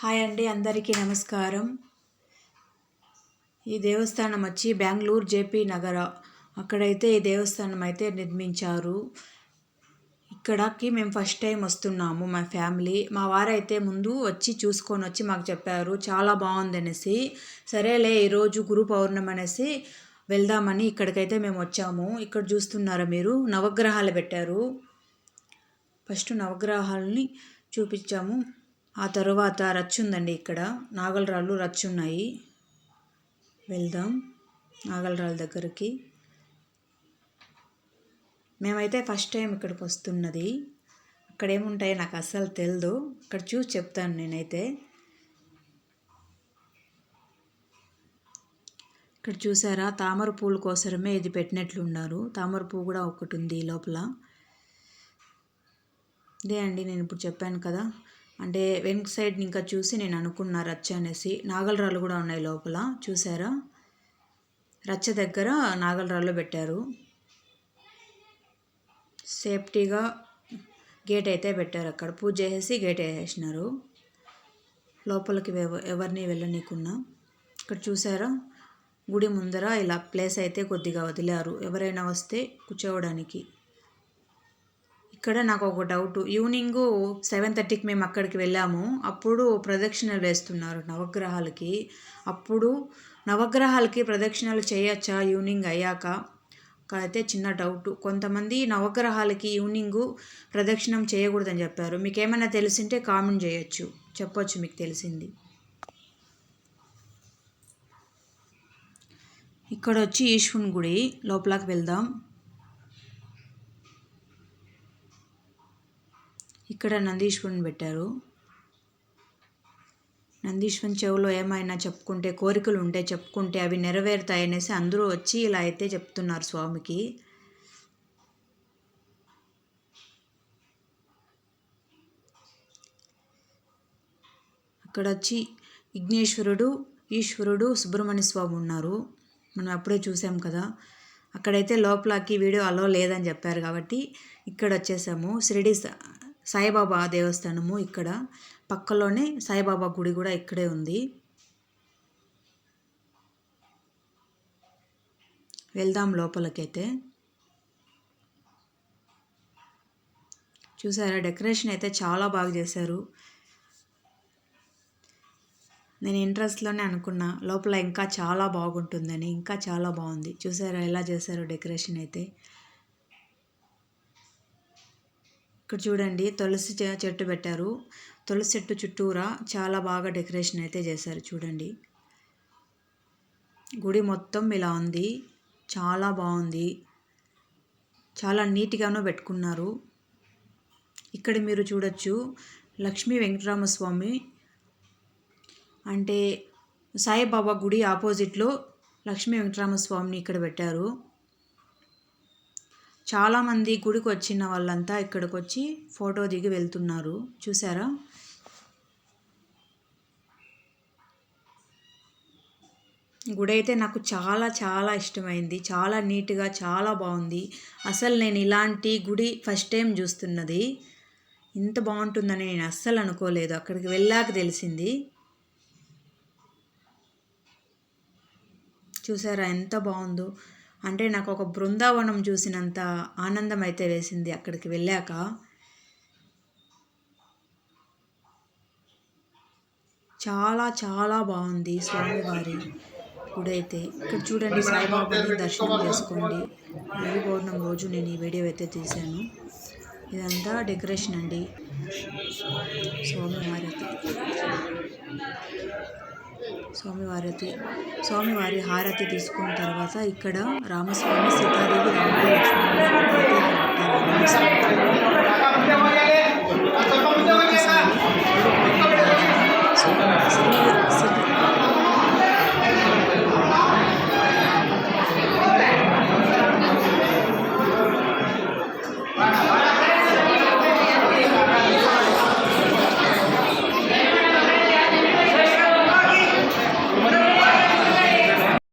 Hi అండి అందరికీ నమస్కారం. ఈ దేవస్థానం వచ్చి బెంగళూరు జేపీ నగర. అక్కడైతే ఈ దేవస్థానం అయితే నిర్మించారు. ఇక్కడకి మేము ఫస్ట్ టైం వస్తున్నాము మా ఫ్యామిలీ. మా వారైతే ముందు వచ్చి చూసుకొని వచ్చి మాకు చెప్పారు చాలా బాగుంది అనేసి. సరేలే ఈరోజు గురు పౌర్ణమి అనేసి వెళ్దామని ఇక్కడికైతే మేము వచ్చాము. ఇక్కడ చూస్తున్నారా మీరు? నవగ్రహాలు పెట్టారు. ఫస్ట్ నవగ్రహాలని చూపించాము. ఆ తర్వాత రచ్చు ఉందండి ఇక్కడ. నాగలరాళ్ళు రచ్చ ఉన్నాయి. వెళ్దాం నాగలరాళ్ళ దగ్గరికి. మేమైతే ఫస్ట్ టైం ఇక్కడికి వస్తున్నది. అక్కడ ఏముంటాయో నాకు అస్సలు తెలియదు ఇక్కడ చూసి చెప్తాను నేనైతే. ఇక్కడ చూసారా? తామర పూల కోసమే ఇది పెట్టినట్లు ఉన్నారు తామర పువ్వు కూడా ఒకటి ఉంది లోపల. ఇదే అండి నేను ఇప్పుడు చెప్పాను కదా. అంటే వెనుక సైడ్ ఇంకా చూసి నేను అనుకున్నా రచ్చ అనేసి. నాగలరాళ్ళు కూడా ఉన్నాయి లోపల చూసారా? రచ్చ దగ్గర నాగలరాళ్ళు పెట్టారు. సేఫ్టీగా గేట్ అయితే పెట్టారు అక్కడ. పూజ చేసేసి గేట్ వేసేసినారు. లోపలికి ఎవరిని వెళ్ళనీకున్నా ఇక్కడ చూసారా? గుడి ముందర ఇలా ప్లేస్ అయితే కొద్దిగా వదిలారు. ఎవరైనా వస్తే కూర్చోవడానికి. ఇక్కడ నాకు ఒక డౌట్ ఈవినింగ్ సెవెన్ థర్టీకి మేము అక్కడికి వెళ్ళాము. అప్పుడు ప్రదక్షిణలు వేస్తున్నారు నవగ్రహాలకి. అప్పుడు నవగ్రహాలకి ప్రదక్షిణలు చేయొచ్చా? ఈవినింగ్ అయ్యాక. అయితే చిన్న డౌట్ కొంతమంది నవగ్రహాలకి ఈవినింగ్ ప్రదక్షిణం చేయకూడదని చెప్పారు. మీకు ఏమైనా తెలిసింటే కామెంట్ చేయొచ్చు. చెప్పొచ్చు మీకు తెలిసింది. ఇక్కడ వచ్చి ఈశ్వన్ గుడి లోపలికి వెళ్దాం. ఇక్కడ నందీశ్వరుని పెట్టారు. నందీశ్వరుని చెవులో ఏమైనా చెప్పుకుంటే కోరికలు ఉంటే చెప్పుకుంటే అవి నెరవేరుతాయి అనేసి అందరూ వచ్చి ఇలా అయితే చెప్తున్నారు స్వామికి. అక్కడ వచ్చి విఘ్నేశ్వరుడు ఈశ్వరుడు సుబ్రహ్మణ్య స్వామి ఉన్నారు. మనం అప్పుడే చూసాం కదా. అక్కడైతే లోపలకి వీడియో అలో లేదని చెప్పారు కాబట్టి ఇక్కడ వచ్చేసాము. షిరిడి సాయిబాబా దేవస్థానము ఇక్కడ. పక్కలోనే సాయిబాబా గుడి కూడా ఇక్కడే ఉంది. వెళ్దాం లోపలికైతే. చూసారా డెకరేషన్ అయితే చాలా బాగా చేశారు. నేను ఇంట్రెస్ట్లోనే అనుకున్నా లోపల ఇంకా చాలా బాగుంటుందని ఇంకా చాలా బాగుంది. చూసారా ఎలా చేశారు డెకరేషన్ అయితే. ఇక్కడ చూడండి తులసి చెట్టు పెట్టారు. తులసి చెట్టు చుట్టూరా చాలా బాగా డెకరేషన్ అయితే చేశారు చూడండి. గుడి మొత్తం ఇలా ఉంది. చాలా బాగుంది. చాలా నీట్గానూ పెట్టుకున్నారు. ఇక్కడ మీరు చూడొచ్చు లక్ష్మీ వెంకటరామస్వామి అంటే సాయిబాబా గుడి ఆపోజిట్లో లక్ష్మీ వెంకటరామస్వామిని ఇక్కడ పెట్టారు. చాలామంది గుడికి వచ్చిన వాళ్ళంతా ఇక్కడికి వచ్చి ఫోటో దిగి వెళ్తున్నారు. చూసారా గుడి అయితే నాకు చాలా చాలా ఇష్టమైంది. చాలా నీట్గా చాలా బాగుంది అసలు నేను ఇలాంటి గుడి ఫస్ట్ టైం చూస్తున్నది. ఇంత బాగుంటుందని నేను అస్సలు అనుకోలేదు. అక్కడికి వెళ్ళాక తెలిసింది. చూసారా ఎంత బాగుందో అంటే నాకు ఒక బృందావనం చూసినంత ఆనందం అయితే వేసింది అక్కడికి వెళ్ళాక. చాలా చాలా బాగుంది స్వామివారి గుడి అయితే ఇక్కడ చూడండి సాయిబాబాని దర్శనం చేసుకోండి. రవి పౌర్ణం రోజు నేను ఈ వీడియో అయితే తీశాను. ఇదంతా డెకరేషన్ అండి. స్వామివారి స్వామివారతి స్వామివారి హారతి తీసుకున్న తర్వాత ఇక్కడ రామస్వామి సీతాదేవి రాముడు లక్ష్మణుడు